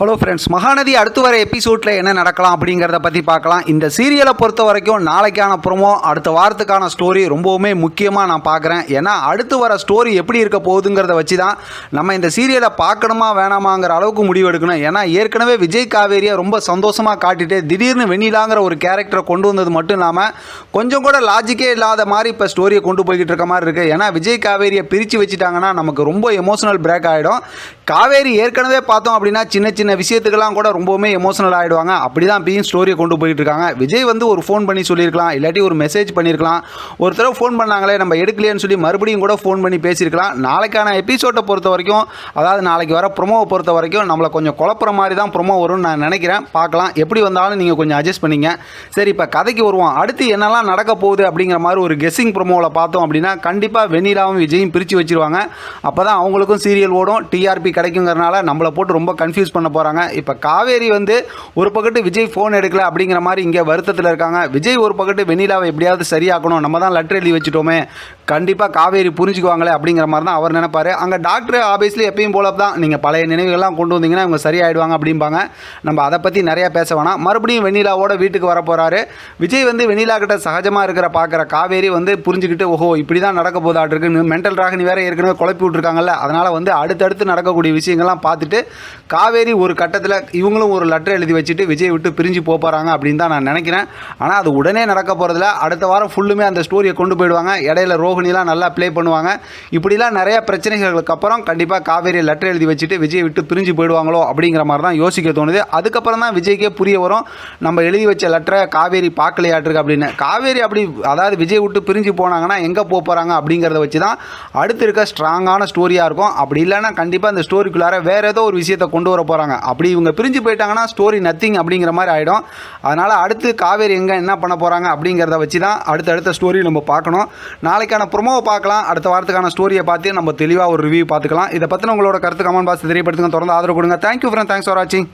Hello friends Mahanadi அடுத்து வர எபிசோடில் என்ன நடக்கலாம் அப்படிங்கிறத பற்றி பார்க்கலாம். இந்த சீரியலை பொறுத்த வரைக்கும் நாளைக்கான ப்ரொமோ அடுத்த வாரத்துக்கான ஸ்டோரி ரொம்பவுமே முக்கியமாக நான் பார்க்குறேன். ஏன்னா அடுத்து வர ஸ்டோரி எப்படி இருக்க போகுதுங்கிறத வச்சு தான் நம்ம இந்த சீரியலை பார்க்கணுமா வேணாமாங்கிற அளவுக்கு முடிவு எடுக்கணும். ஏன்னா ஏற்கனவே விஜய் காவேரியை ரொம்ப சந்தோஷமாக காட்டிட்டு திடீர்னு வெண்ணிலாங்கிற ஒரு கேரக்டரை கொண்டு வந்தது மட்டும் இல்லாமல் கொஞ்சம் கூட லாஜிக்கே இல்லாத மாதிரி இப்போ ஸ்டோரியை கொண்டு போய்கிட்டு இருக்க மாதிரி இருக்குது ஏன்னா விஜய் காவேரியை பிரித்து வச்சுட்டாங்கன்னா நமக்கு ரொம்ப எமோஷனல் பிரேக் ஆகிடும் காவேரி ஏற்கனவே பார்த்தோம் அப்படின்னா சின்ன சின்ன விஷயத்துக்கெல்லாம் கூட ரொம்பவுமே எமோஷனல் ஆகிடுவாங்க அப்படி தான் பீன் ஸ்டோரியை கொண்டு போயிட்டு இருக்காங்க. விஜய் வந்து ஒரு ஃபோன் பண்ணி சொல்லியிருக்கலாம் இல்லாட்டி ஒரு மெசேஜ் பண்ணியிருக்கலாம். ஒரு தடவை ஃபோன் பண்ணாங்களே நம்ம எடுக்கலையேன்னு சொல்லி மறுபடியும் கூட ஃபோன் பண்ணி பேசியிருக்கலாம். நாளைக்கான எபிசோட்டை பொறுத்த வரைக்கும் அதாவது நாளைக்கு வர ப்ரொமோவை பொறுத்த வரைக்கும் நம்மளை கொஞ்சம் குழப்புற மாதிரி தான் ப்ரொமோ வரும்னு நான் நினைக்கிறேன். பார்க்கலாம். எப்படி வந்தாலும் நீங்கள் கொஞ்சம் அட்ஜஸ்ட் பண்ணிங்க. சரி இப்போ கதைக்கு வருவோம். அடுத்து என்னெல்லாம் நடக்க போகுது அப்படிங்கிற மாதிரி ஒரு கெஸ்ஸிங் ப்ரொமோவில் பார்த்தோம் அப்படின்னா கண்டிப்பாக வெண்ணிலாவும் விஜயும் பிரித்து வச்சிருவாங்க. அப்போ தான் அவங்களுக்கும் சீரியல் ஓடும். டிஆர்பி கிடைக்குங்கிறனால நம்மளை போட்டு ரொம்ப கன்ஃபியூஸ் பண்ண போகிறாங்க இப்போ காவேரி வந்து ஒரு பக்கத்து விஜய் ஃபோன் எடுக்கல அப்படிங்கிற மாதிரி இங்கே வருத்தத்தில் இருக்காங்க. விஜய் ஒரு பக்கத்து வெண்ணிலாவை எப்படியாவது சரியாக்கணும். நம்ம தான் லெட்டர் எழுதி வச்சுட்டோமே. கண்டிப்பாக காவேரி புரிஞ்சுக்குவாங்களே அப்படிங்கிற மாதிரி தான் அவர் நினைப்பார். அங்கே டாக்டர் ஆஃபீஸில் எப்பயும் போல தான் நீங்கள் பழைய நினைவுகள்லாம் கொண்டு வந்தீங்கன்னா இவங்க சரியாயிடுவாங்க அப்படிம்பாங்க. நம்ம அதை பற்றி நிறையா பேச வேணாம். மறுபடியும் வெண்ணிலாவோட வீட்டுக்கு வர போகிறாரு விஜய் வந்து வெண்ணிலா கிட்ட சகஜமாக இருக்கிற பார்க்குற காவேரி வந்து புரிஞ்சுக்கிட்டு ஓஹோ இப்படி தான் நடக்க போதாட்டிருக்கு மென்டல் ராகினி வேற ஏற்கனவே குழப்பி விட்ருக்காங்கல்ல அதனால் வந்து அடுத்தடுத்து நடக்கக்கூடிய விஷயங்கள்லாம் பார்த்துட்டு காவேரி ஒரு கட்டத்தில் இவங்களும் ஒரு லெட்டர் எழுதி வச்சுட்டு விஜய் விட்டு பிரிஞ்சு போகிறாங்க அப்படின்னு தான் நான் நினைக்கிறேன். ஆனால் அது உடனே நடக்க போகிறதில்ல அடுத்த வாரம் ஃபுல்லுமே அந்த ஸ்டோரியை கொண்டு போயிடுவாங்க. இடையில ரோஹிணிலாம் நல்லா ப்ளே பண்ணுவாங்க. இப்படிலாம் நிறைய பிரச்சனைகளுக்கு அப்புறம் கண்டிப்பாக காவேரி லெட்டர் எழுதி வச்சுட்டு விஜய் விட்டு பிரிஞ்சு போயிடுவாங்களோ அப்படிங்கிற மாதிரி தான் யோசிக்க தோணுது. அதுக்கப்புறம் தான் விஜய்க்கே புரிய வரும் நம்ம எழுதி வச்ச லெட்டரை காவேரி பார்க்கலையாட்டிருக்கு அப்படின்னு. காவேரி அப்படி அதாவது விஜய் விட்டு பிரிஞ்சு போனாங்கன்னா எங்கே போக போகிறாங்க அப்படிங்கிறத வச்சு தான் அடுத்து இருக்க ஸ்ட்ராங்கான ஸ்டோரியாக இருக்கும். அப்படி இல்லைன்னா கண்டிப்பாக அந்த ஸ்டோரிக்குள்ளார வேறு ஏதோ ஒரு விஷயத்தை கொண்டு வர போகிறாங்க அப்படி இவங்க பிரிஞ்சு போயிட்டாங்கன்னா ஸ்டோரி நத்திங் அப்படிங்கிற மாதிரி ஆகிடும் அதனால் அடுத்து காவேரி எங்கே என்ன பண்ண போகிறாங்க அப்படிங்கிறத வச்சு தான் அடுத்தடுத்த ஸ்டோரி நம்ம பார்க்கணும். நாளைக்கான ப்ரொமோவை பார்க்கலாம். அடுத்த வாரத்துக்கான ஸ்டோரியை பார்த்து நம்ம தெளிவாக ஒரு ரிவ்யூ பார்த்துக்கலாம். இதை பற்றின உங்களோட கருத்து கமெண்ட் பாக்ஸ் தெரியப்படுத்துங்க. தொடர்ந்து ஆதரவு கொடுங்க. தேங்க்யூ ஃப்ரெண்ட் தேங்க்ஸ் ஃபார் வாட்சிங்